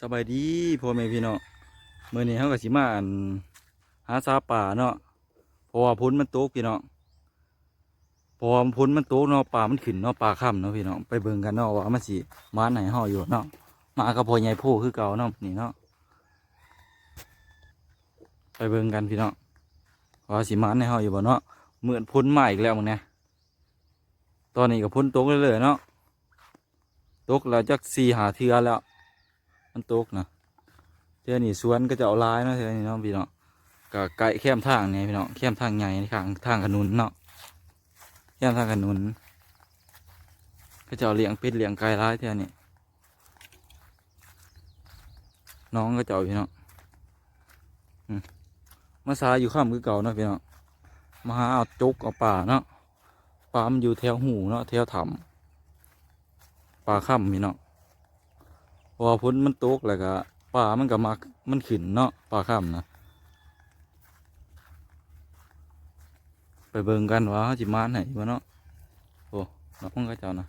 สบายดีพ่อแม่พี่น้องมื้อนี้เฮาก็สิมาอันหาซาป่าเนาะเพราะว่าพ้นมันโตกพี่น้องพอพ้นมันโตกเนาะป่ามันขึ้นเนาะป่าค่ำเนาะพี่น้องไปเบิ่งกันเนาะว่ามันสิมาไหนเฮาอยู่เนาะมากับพ่อใหญ่โพคือเก่าเนาะนี่เนาะไปเบิ่งกันพี่น้องว่าสิมาไหนเฮาอยู่บ่เนาะเหมือนพ้นมาอีกแล้วมึงเนี่ยตอนนี้ก็พ้นโตกเลยๆเนาะโตกแล้วจักสี่หาเทือแล้ว มันตกนะเทือนี่สวนก็จะเอาลายนะเทือนี่เนาะพี่เนาะก็ไก่แคมทางเนี่ยพี่เนาะแคมทางใหญ่ทางทางขนุนเนาะแคมทางขนุน ก็จะเอาเลี้ยงเป็ดเลี้ยงไก่ร้ายเทือนี่น้องก็จะเอาพี่เนาะมาซาอยู่ข้ามคือเก่าเนาะพี่เนาะมาหาเอาจุกเอาป่าเนาะป่ามันอยู่แถวหูเนาะแถวถ้ำป่าข้ามพี่เนาะ พอพ้นมันตกแล้วก็ป่ามันก็มามันขึ้นเนาะป่าข้ามนะไปเบิ่งกันว่าจิมานไหนวะเนาะโอ้น้องก็เจ้านะ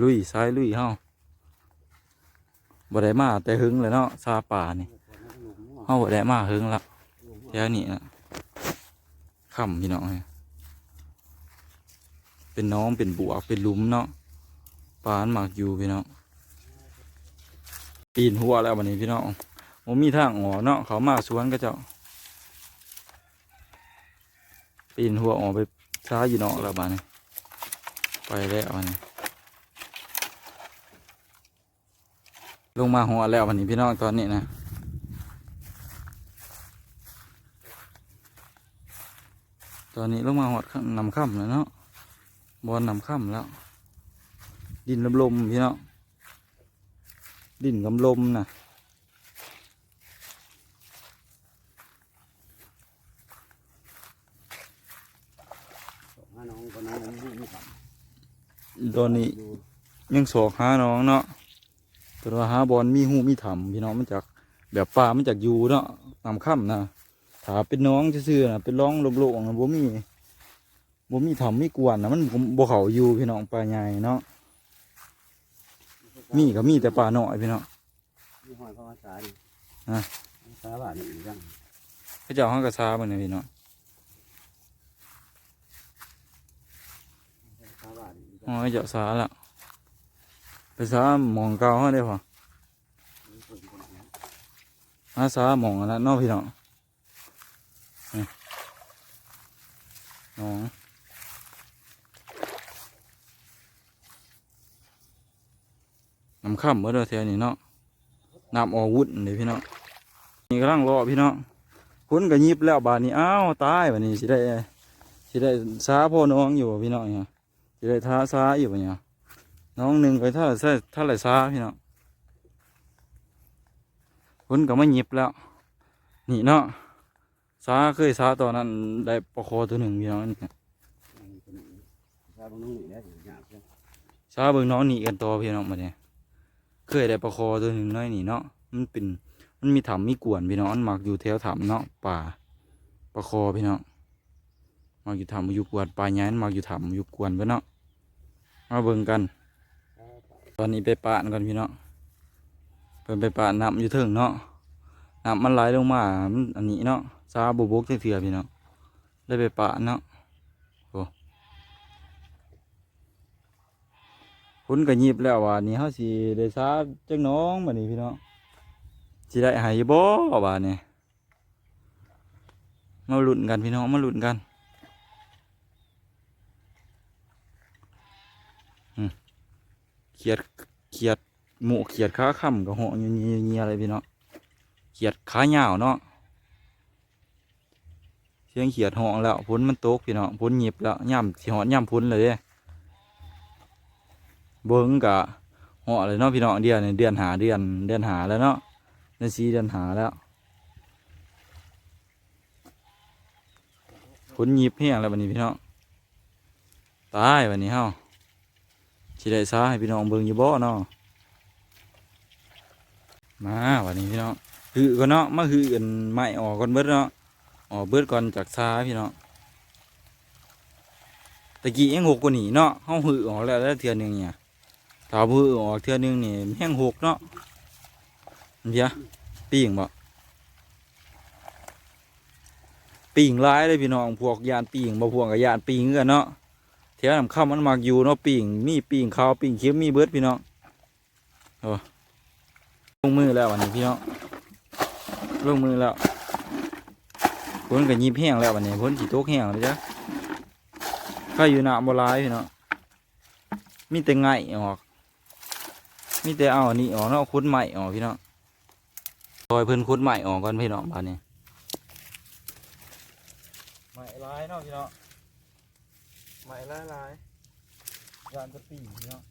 ลุยซ้ายลุยเฮาบ่ได้มาแต่หึงเลยเนาะซาป่านี่เฮาบ่ได้มาหึงละแถวนี้นะค่ำพี่น้องเอ้ย เป็นน้องเป็นบวกเป็นลุมเนาะปานหมากอยู่พี่น้องปีนหัวแล้ววันนี้พี่น้องผมมีทางออเนาะเขามาสวนก็เจ้าปีนหัวออกไปซ้ายอยู่เนาะแล้วบ้านนี้ไปแล้ววันนี้ ลงมาหัวแล้ววันนี้พี่น้องตอนนี้นะตอนนี้ลงมาหัวนำค่ำแล้วเนาะ บอลนำค่ำแล้ว ดินลมลมพี่เนาะดินลมลมนะหาน้องคนนั้นไม่ไม่ทตอนนี้ยังสอกหาน้องเนาะแต่ว่าหาบอลมีหูมีถ้ำพี่น้องมันจากแบบปลามันจากอยู่เนาะนำค่ำนะถ้าเป็นน้องซื่อๆนะเป็นร้องลมโลงนะบ่มี บ่มีถ้ำมีกวนนะมันบ่เขาอยู่พี่น้องปลาใหญ่เนาะมีก็มีแต่ปลาน้อยพี่น้องมีหอยเขามาสายอะสาบานอีกยังพระเจ้าห้องกระซาบนนะพี่น้องสาบานอีกอ๋อเจ้าสาละไปซาหมองเก่าเขาได้พออาซาหมองอันนั้นเนอกพี่น้องนี่น้องำข้ามเมื่อเดือนเทียนี่เนาะน้ำออกวุ้นเลยพี่น้องนี่กำลังรอพี่น้องคนก็ยิบแล้วบาดนี้อ้าวตายบาดนี้สิได้สิได้ซาพ่อน้องอยู่บ่พี่น้องเนี่ยสิได้ท้าซาอยู่บ่เนี่ยน้องหนึ่งไปเท่าไหร่เท่าไหร่ซาพี่น้องคนก็ไม่ยิบแล้ว นี่เนาะซาเคยซาตอนนั้นได้ปลาคอตัวหนึ่งพี่น้องนี่สาบานนู้นนี่ได้ถึงยากเลยซาเบิ่งน้องหนีกันต่อพี่น้องมาเนี่ย เคยได้ปลาคอตัวหนึ่งน้อยนี่เนาะมันเป็นมันมีถ้ำมีกวนพี่น้องมันมักอยู่แถวถ้ำเนาะป่าปลาคอพี่น้องมักอยู่ถ้ำอยู่กวนปลาย้ายมักอยู่ถ้ำอยู่กวนเพื่อนเนาะมาเบิ่งกัน ตอนนี้ไปปานก่อนพี่น้องเพิ่นไปปานน้ำอยู่เทิงเนาะน้ำมันไหลลงมามันอันนี้เนาะซาบุบกเถื่อพี่น้องได้ไปปาเนาะโอ้ คุณก็ยิบแล้วว่านี่เฮาสิได้ซาจักหน้องบัดนี้พี่น้องสิได้หายบ่บาดนี้มาลุ้นกันพี่น้องมาลุ้นกันอืมเขียดเขียดหมูเขียดขาค่ำกับเหาะเงี้ยอะไรพี่น้องเขียดขาเหยาวเนาะเสียงเขียดหงแล้วพ้นมันโตกพี่น้องพ้นหยิบแล้วย่ำสิเหอย่ำพ้นเลย เบิ้งกะเหาะเลยเนาะพี่น้องเดือนนี้เดือนหาเดือนเดือนหาแล้วเนาะเดือนสีเดือนหาแล้วพ้นหยิบเพียงแล้ววันนี้พี่น้องตายวันนี้เฮาสิได้ซาให้พี่น้องเบิ่งอยู่บ่เนาะมาวันนี้พี่น้องหือก่อนเนาะมาหือกันไม้ออกก่อนเบิดเนาะออกเบิดก่อนจากซาพี่น้องตะกี้ยังหกกว่านี้เนาะเฮาหือออกแล้วแล้วเทือหนึงเนี่ย ถ้าเอาหือออกเทื่อนึงนี่แห้งหกเนาะเดี๋ยวปีงบ่ปีงหลายเลยพี่น้องพวกยานปีงบ่พวกกับยานปีงกันเนาะแถวน้ำข้ามันมักอยู่เนาะปีงมีปีงขาวปีงเขียวมีเบิดพี่น้องโอ้ลงมือแล้ววันนี้พี่น้องลงมือแล้วพ้นกับยิบแห้งแล้ววันนี้พ้นสีโต๊กแห้งเลยจ้ะข้าอยู่หนาบ่หลายพี่เนาะมีแต่ไงออก มีแต่เอาอันนี้ออกเนาะคุดใหม่ออกพี่เนาะซอยเพิ่นคุดใหม่ออกก่อนพี่เนาะบ้านนี้ใหม่ลายเนาะพี่เนาะใหม่ลายลายยานจะปีพี่เนาะ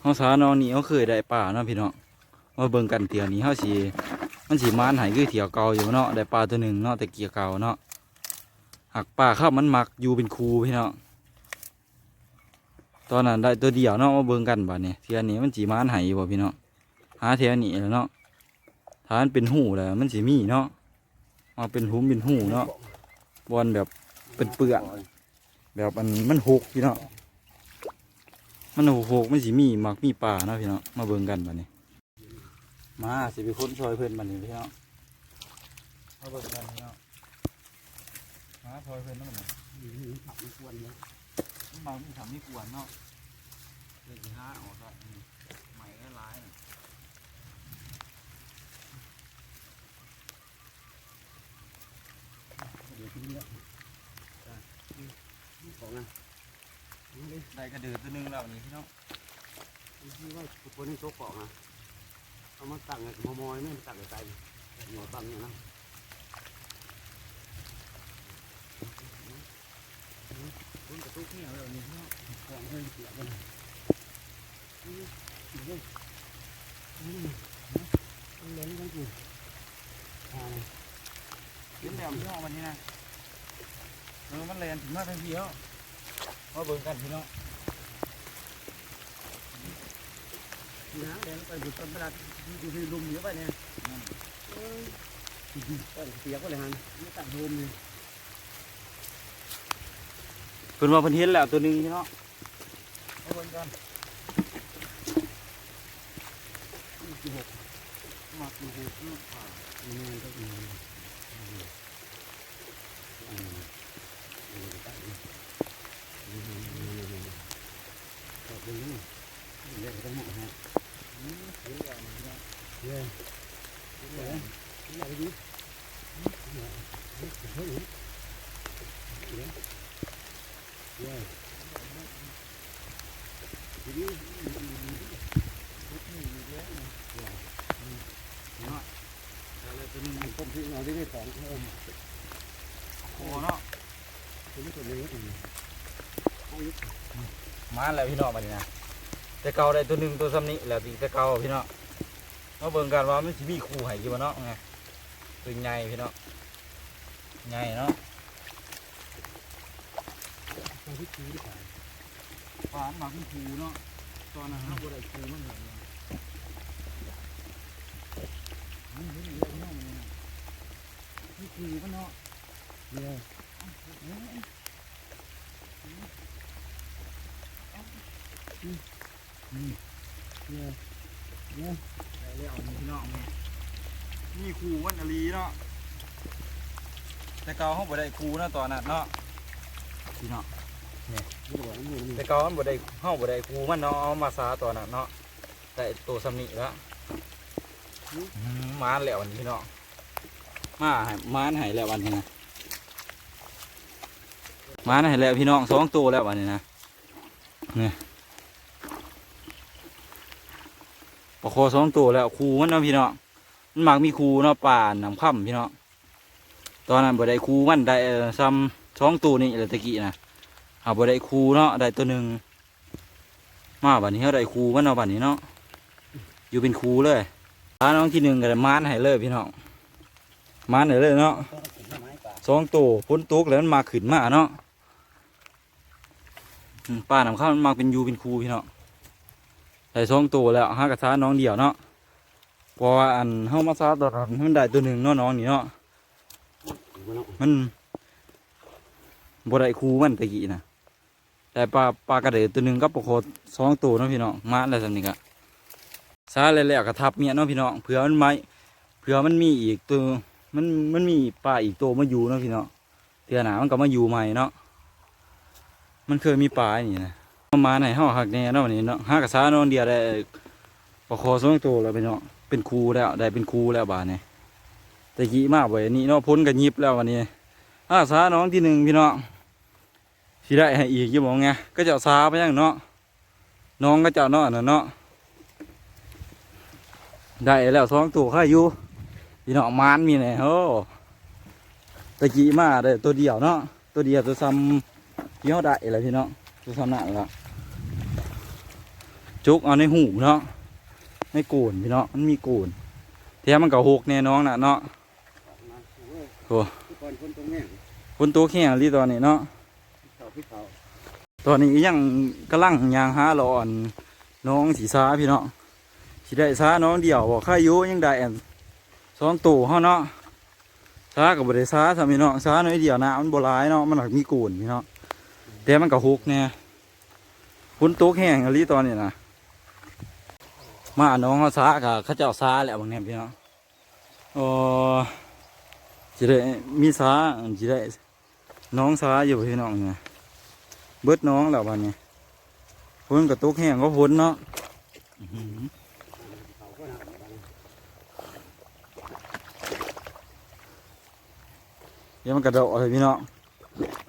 เฮาสาเนาะนี่เขาเคยได้ป่าเนาะพี่เนาะมาเบิ่งกันเตียวนี้เฮาสิ มันสิมานหายคือเถียวเกาอยู่เนาะได้ปลาตัวหนึ่งเนาะแต่เกียเกาเนาะหักป่าเข้ามันมักอยู่เป็นครูพี่เนาะตอนนั้นได้ตัวเดียวเนาะมาเบิ่งกันบัดนี้เทียนี้มันสิมานหายบ่พี่เนาะหาเทียนี้แล้วเนาะถ้ามันเป็นหูแล้วมันสิมีเนาะมาเป็นหุมเป็นหูเนาะบอลแบบเป็นเปลือกแบบมันมันหกพี่เนาะมันโหกมันสิมีมักมีป่าเนาะพี่เนาะมาเบิ่งกันบัดนี้ มาสิไปค้นซอยเพิ่นบัดนี้พี่เนาะมาเบิ่งกันพี่เนาะมาซอยเพิ่นเนาะบัดนี้ขับไม่ควรเลยมันมามีทำมีกวนเนาะเลยสิหาออกละอืมใหม่หลายๆน่ะเดี๋ยวทิ้งแล้วของนะนี่เลยได้กระเดือตัวหนึงแล้วบัดนี้พี่เนาะนี่ว่าคนนี้โต๊ะของนะ เอามาตั้งไงมอมอยไม่ตั้งไกลหน่อตั้งเนี่ยนะคนกระตุกเนี่ยเลยนี่เนาะของเฮ้ยเสียกันนี่นี่นี่นี่เล่นกันกูเห็นแล้วพี่เนาะวันนี้นะเออมันแลนถึงมาทางเดียวมาเบิ่งกันพี่เนาะ น้ำแดงไปอยู่ต้นประดับอยู่ที่ลุมเยอะไปเนี่ยเออต้นเสียก็เลยฮันไม่ตั้งลุมเลยเพิ่นว่าเพิ่นเห็นแล้วตัวหนึงพี่เนาะมาเบิ่งกันที่หกมาดูดูที่ผ่านี่นี่ก็มีก็เป็นนี่เรียกกันหมดฮะเรียกกัน เรียกเรียกเรียกดิเฮ้ยเรียกเรียกทีนี้ อะไรตัวหนึง ผมที่เราได้ของโอม โคเนาะ ตัวนี้ตัวนี้อืม มาแล้วพี่น้องมานี่นะแต่เก่าได้ตัวหนึ่งตัวซ้ำนี้แล้วปีแต่เก่าพี่น้อง มาเบิ่งกันว่ามันสิมีคู่ให้กี่บ่เนาะไงตัวใหญ่พี่น้องใหญ่เนาะตัวที่ชี้ดีกว่าปานมาเป็นคู่เนาะตอนนั้นบ่ได้คู่มันเลยมันเห็นอยู่พี่น้องนี่นะมีคู่มันเนาะเนี่ยได้แล้วนี่ พี่น้องนี่มีคู่มันอลีเนาะแต่เก่าเฮาบ่ได้คู่เนาะตอนนั้นเนาะพี่น้องนี่บอกนี่นี่แต่เก่ามันบ่ได้เฮาบ่ได้ครูมันเนาะเอามาซาตอนนั้นเนาะแต่ตัวสำนิแล้วอื้อหือมาแล้ววันนี้พี่เนาะมาให้มานให้แล้ววันนี้นะมานให้แล้วพี่น้องสองตัวแล้ววันนี้นะเนี่ย ปลาคอสองตัวแล้วครูมันเนาะพี่เนาะมันมักมีครูเนาะป่านน้ำค่ำพี่เนาะตอนนั้นบ่ได้ครูมันได้ซ้ำสองตัวนี่แหละตะกี้นะเอาบ่ได้ครูเนาะได้ตัวหนึ่งมาบัดนี้เขาได้ครูมันเนาะบัดนี้เนาะอยู่เป็นครูเลยร้าน้องที่หนึ่งก็ได้มานให้เลยพี่เน้องมานให้เลยเนาะสองตัวพ้นตุกแล้วมันมาขึ้นมาเนาะป้าน้ำข้าวมันมาเป็นอยูเป็นครูพี่เน้อง ได้ได้สองตัวแล้วห้ากระซาน้องเดียวเนาะพราะว่าอันเฮามาซาตอนมันได้ตัวหนึ่งเนาะน้องนี่เนาะมันบ่ได้คูมันตะกี้นะแต่ปลาปลากระเดดตัวหนึ่งกับปลาโคดสองตัวเนาะพี่น้องมาแล้วสำนี้ก็ซาแล้วแล้วกระทับเมียเนาะพี่น้องเผื่อมันไม่เผื่อมันมีอีกตัวมันมันมีปลาอีกตัวมาอยู่เนาะพี่น้องเทื่อหนามันก็มาอยู่ใหม่เนาะมันเคยมีปลาอย่างนี้นะามาไหนเฮาหักแน่เนาะวันนี้เนาะห้ากระซาเนาะเดียได้ปลาโคสองตัวแล้วพี่น้องเป็นคูแล้วได้เป็นคูแล้วบาดนี้ตะกี้มากไว้นี่เนาะพ้นกันยิบแล้ววันนี้อาสาน้องที่หนึ่งพี่เน้องที่ได้ให้อีกยี่บอกไงก็จะเอาสาไปยังเนาะน้องก็จะเอาเนาะน่ะเนาะได้แล้วสองตัวข้าอยู่พี่เน้องมานมีไหนโอ้ตะกี้มาได้ตัวเดียวเนาะตัวเดียวตัวซ้ำที่เขาได้แล้วพี่เน้องตัวซ้ำนั่นละ จุกเอาในหูเนาะในโกนพี่เน้องมันมีโกนแถมมันก็หกแน่น้องน่ะเนาะโอ้ทุกคนตัวแข็งรีตอนนี้เนาะตอนนี้ยังกำลังยางหาหลอนน้องสีซาพี่เนาะสีได้ซาน้องเดี่ยวบอกข้ายุยังได้อันสองตัวเฮาเนาะซากับบได้ซาสามีเนาะซาน้อยเดี่ยวนะมันโบรายเนาะมันหลักมีกูนพี่เนาะแต่มันก็ฮุกเนี่ยคนตัวแข็งรีตอนนี้นะ มาน้องเขาซากับเขาเจ้าซาแหละบางเนี่ยพี่เนาะอ๋อจะได้มีซาจะได้น้องสาอยู่พี่น้องเนี่ยเบิดน้องแล้ววันนี้พ้นกับตุกแห้งก็พ้นเนาะอื้อหือเขาก็หนังเดี๋ยวมันกระโดดเลยพี่น้อง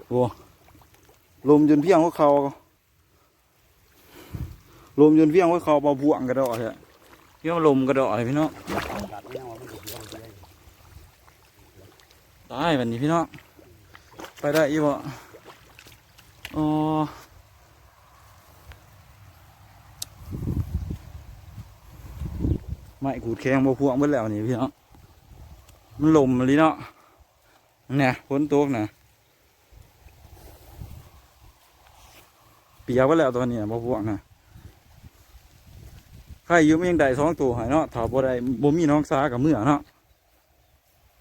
โอ้ลมจนเพียงพวกเขา ลมจนเพียงพวกเขาเบาบวงกระดดเลยเดี๋ยวลมกระดดเลยพี่น้องกัดไม่เอาะตายมันนี่พี่น้องไปได้อีบ่อ๋อไม่ขูดแข้งบ่พวงเบิดแล้วนี่พี่น้องมันลมลีเนาะเนี่ยฝนตกนะเปียกไปแล้วตอนนี้บ่พวงนะ ใครอยู่มันยังได้สองตัวหายเนาะถ้าบ่ได้บ่มีน้องสากับเมื่อเนาะ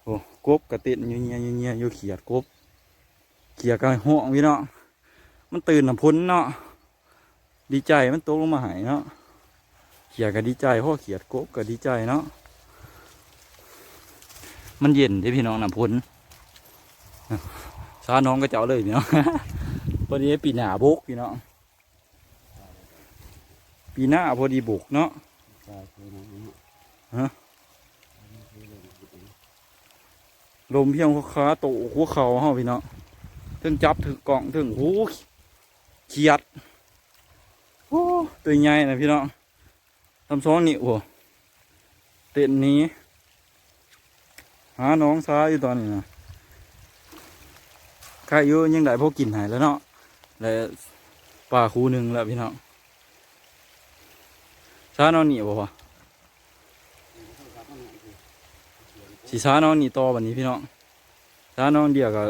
โอ้กบกระติดอยู่เงียอยู่เงียอยู่เขียดกบเขียดกันห้องพี่เนาะมันตื่นน้ำพ้นเนาะดีใจมันตกลงมาหายเนาะเขียดก็ดีใจพราะเขียดกบก็ดีใจเนาะมันเย็นเด้พี่น้องน้ำพ้นซาน้องก็เจ้าเลยพี่น้องพอดีปีหนาบุกพี่น้อง ปีหน้าพอดีบุกเนาะฮะลมเพียงขาโตหัวเข่าเฮาพี่เนาะถึงจับถึงกล่องถึงโอ้เขียดโอ้ตัวใหญ่นะพี่เนาะทำสองนิ้วโอ้เต้นนี้ หาน้องซ้ายอยู่ตอนนี้นะข้าอยู่ยังได้พวกกินหายแล้วเนาะได้ปลาคูหนึ่งแล้วพี่เนาะ ซ้านอนหนีบ่วะสีซ้านอนหนีต่อวันนี้พี่เนาะซ้านอนเดียวกับ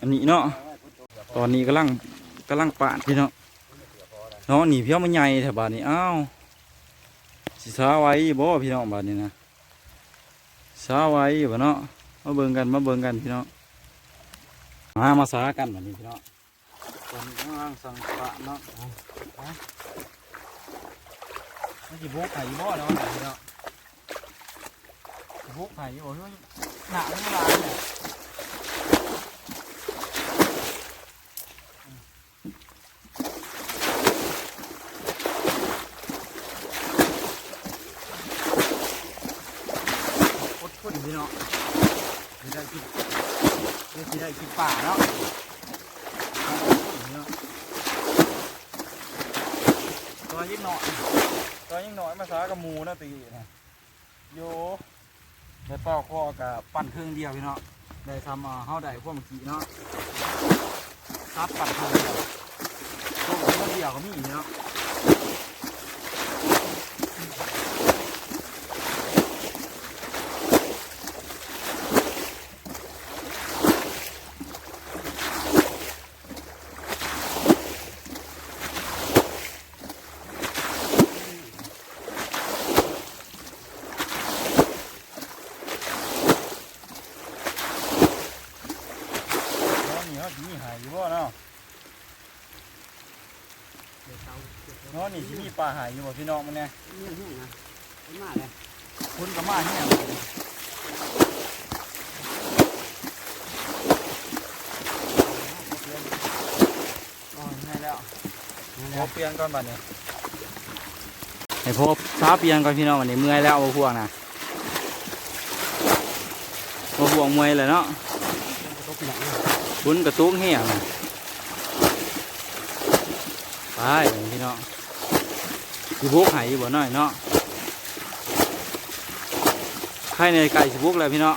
อันนี้เนาะตอนนี้กำลังกำลังปาดพี่เนาะน้องหนีเพี้ยวมันใหญ่แถวบ้านนี้อ้าวสิซาไว้บ่พี่น้องบ้านนี้นะซาไว้บ่เนาะมาเบิ่งกันมาเบิ่งกันพี่น้องมามาสากันแบบนี้พี่น้องตอนนี้กำลังสั่งปะเนาะ มันสิบุกไผ่บ่แล้วนะพี่น้องบุกไผ่โอ้ยหนักไม่ลายเลยอดทนพี่เนาะสิได้กินเดี๋ยวสิได้กินป่าเนาะเอาอดทนพี่เนาะตัวยิ่งหน่อยตัวยิ่งหน่อย มูนะตีนะโยได้เป้าคอกับปั่นเครื่องเดียวพี่เนาะได้ทำอ่าเฮาได้พวกเมื่อกี้เนาะครับปั่นเครื่องเดียวพวกเครื่องเดียวก็มีพี่เนาะ น้องนี่ที่มี ปลาหายอยู่บ่พี่น้องมันเนี่ยนี่นี่นะเป็นมาเลยคุณกับมาเนี่ยอ๋อใช่แล้วพบเปลี่ยนก่อนบัดนี้ให้พบซาเปลี่ยนก่อนพี่น้องวันนี้เมื่อยแล้วเอาพวกนะเอาพวกเมื่อยเลยเนาะตกหนังคุณกระตุ้งเหี้ยนะไปพี่น้อง สิบุกใหายอยู่บ่น้อยเนาะใครในไก่สิบุกแล้วพี่น้อง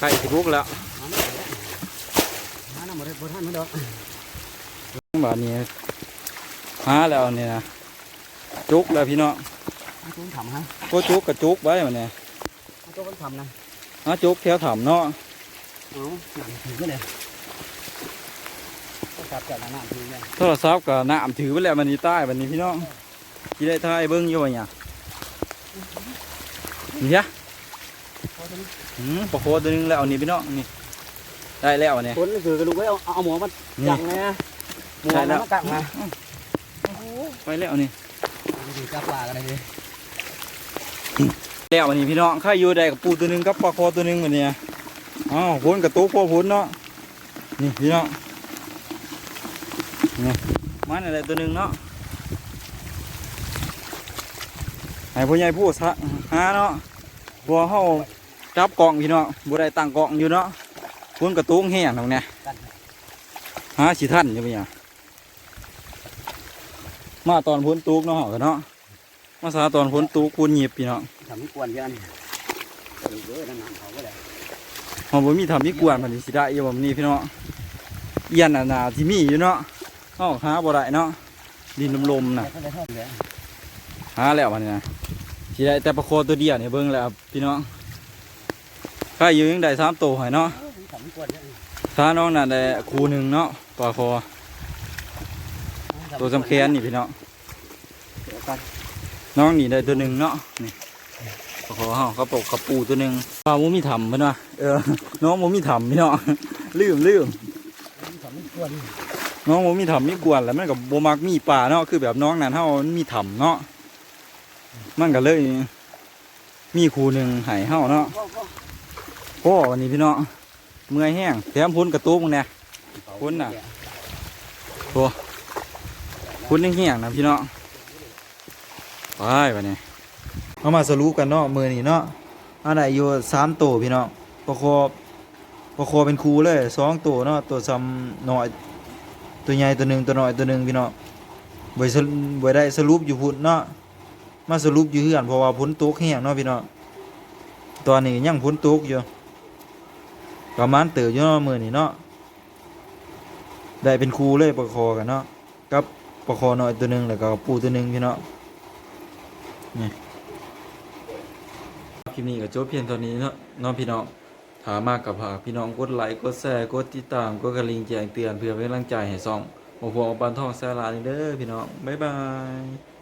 ไก่สิบุกแล้วหาหน้าหมดเลยบนท่านไม่ดอกบาดนี้หาแล้วเนี่ยนะจุกแล้วพี่น้องเอาตัวทำฮะก็จุกกับจุกไว้มันเนี่ยเอาตัวทำนะหาจุกแถวถ่ำเนาะเอาหนังถือกันเลย ก็จับจับหนังถือเลยโทรศัพท์กับน้ำถือไปแล้วมันนี่ใต้บันนี้พี่น้องที่ได้ถ่ายเบิ้งอยู่ว่าเนี่ยนี่ยะพอจะอืมปลาโคตัวหนึงแล้วอันนี้พี่น้องนี่ได้แล้วอันนี้คนถือกระดูกไว้เอาเอาหมอมานี่จังนะหมอได้แล้วมากักนะไปแล้วอันนี้ถือจับปลากันเลยแล้วอันนี้พี่น้องข้าอยู่ได้กับปูตัวหนึงกับปลาโคตัวหนึงวันนี้อ้าวพ้นกระตุกพอพ้นเนาะนี่พี่น้อง นี่มันอะไรตัวหนึงเนาะให้พ่อใหญ่พูดซะหาเนาะบัวเฮาจับกล่องพี่น้องบัได้ตั้งกล่องอยู่เนาะพ้นกระตุกแห้งตรงเนี้ยหาสิท่านอยู่ปะเนี่ยมาตอนพ้นตูกเนาะกันเนาะมาสาตอนพ้นตูกคูณหยิบพี่เนาะทำให้กวนกันเยอะนั่นเขาก็ได้หอมบ่มีทำมีกวนมันสิได้อยู่แบบนี้พี่เนาะเอียนน่ะนาที่มีอยู่เนาะ เอ้าหาบ่ได้เนาะดินลมๆนะหาแล้วมันนี่นะสิได้แต่ประโคตัวเดียวนี่เบิ่งแล้วพี่เนาะข้าอยู่ยังได้สามตัวให้เนาะทำให้กวนถ้าน้องน่ะได้คูหนึ่งเนาะปลาคอตัวสำคัญนี่พี่เนาะน้องนี่ได้ตัวหนึ่งเนาะนี่โอ้โหเฮาเขาปกกับปูตัวหนึ่งปลาโมมีถำมันวะเออน้องโมมีถำพี่เนาะลืมลืมทำให้กว น้องโมมีถำมีกวนแล้วมันกับโบมักมีปลาเนาะคือแบบน้องนั้นเฮามันมีถำเนาะมันก็เลย มีครูหนึ่งหายเฮาเนาะพ่อวันนี้พี่เนาะเมื่อยแห้งแถมพ้นกระตุ้งเนี่ยพ้นแห้งนะพี่เนาะไปวันนี้เอามาสรุปกันเนาะมือนี่เนาะอันไหนอยู่สามตัวพี่เนาะประคอประคอเป็นครูเลยสองตัวเนาะตัวซ้ำหน่อย ตัวใหญ่ตัวหนึ่งตัวน้อยตัวหนึ่งพี่เนาะไว้สรุไว้ได้สรุปอยู่พุ่นเนาะมาสรุปอยู่เฮือนเพราะว่าพ้นตกแห้งเนาะพี่เนาะตอนนี้ยังพ้นตกอยู่ประมาณเติบอยู่เนาะมือนี่เนาะได้เป็นครูเลยประคอกันเนาะกับประคอหน้อยตัวหนึ่งแล้วก็ปูตัวหนึ่งพี่เนาะนี่คลิปนี้ก็จบเพียงเท่านี้เนาะน้องพี่น้อง หามากกับผากพี่น้องกดไลค์กดแชร์กดติดตามกดกระลิงแจ้งเตือนเพื่อเป็นกำลังใจให้ซ่องโอ้โหปันทองแซลาเด้อพี่น้องบ๊ายบาย